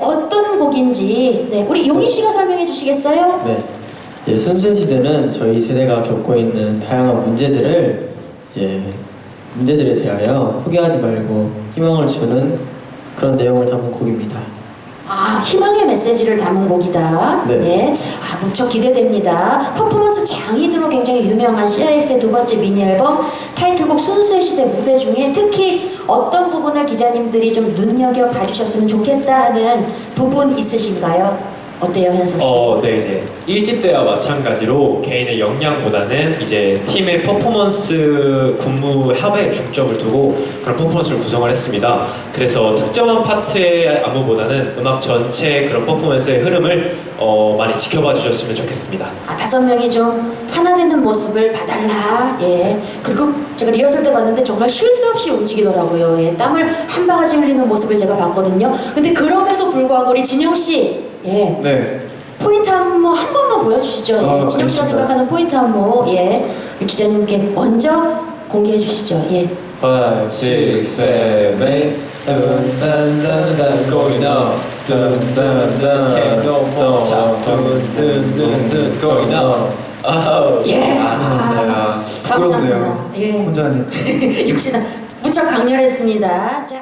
어떤 곡인지 네, 우리 용희 씨가 설명해 주시겠어요? 네. 예, 순수의 시대는 저희 세대가 겪고 있는 다양한 문제들을 이제 문제들에 대하여 포기하지 말고 희망을 주는 그런 내용을 담은 곡입니다. 아, 희망의 메시지를 담은 곡이다. 네. 아, 무척 기대됩니다. 퍼포먼스 장인으로 굉장히 유명한 CIX의 두 번째 미니 앨범 타이틀곡 순수의 시대 무대 중에 특히 어떤 부분을 기자님들이 좀 눈여겨 봐주셨으면 좋겠다 하는 부분 있으신가요? 어때요, 현석 씨? 어, 네, 이제 1집 때와 마찬가지로 개인의 역량보다는 이제 팀의 퍼포먼스 군무 합에 중점을 두고 그런 퍼포먼스를 구성을 했습니다. 그래서 특정한 파트의 안무보다는 음악 전체 그런 퍼포먼스의 흐름을 어, 많이 지켜봐 주셨으면 좋겠습니다. 아, 다섯 명이 좀 하나 되는 모습을 봐달라. 예. 그리고 제가 리허설 때 봤는데 정말 쉴 새 없이 움직이더라고요. 예. 땀을 한 바가지 흘리는 모습을 제가 봤거든요. 근데 그럼에도 불구하고 우리 진영 씨, 예. 네. 포인트 안무 한 번만 보여주시죠. 예. 아, 진영 씨가 알겠습니다. 생각하는 포인트 안무, 예. 우리 기자님께 먼저 공개해 주시죠. 예. 5, 6, 7, 8 Dun dun dun dun going up Dun dun dun Can't no more Dun dun dun dun going up 아우 예. 아 진짜 부끄럽네요. 감사합니다. 예. 혼자 하니까. 역시나 무척 강렬했습니다. 자.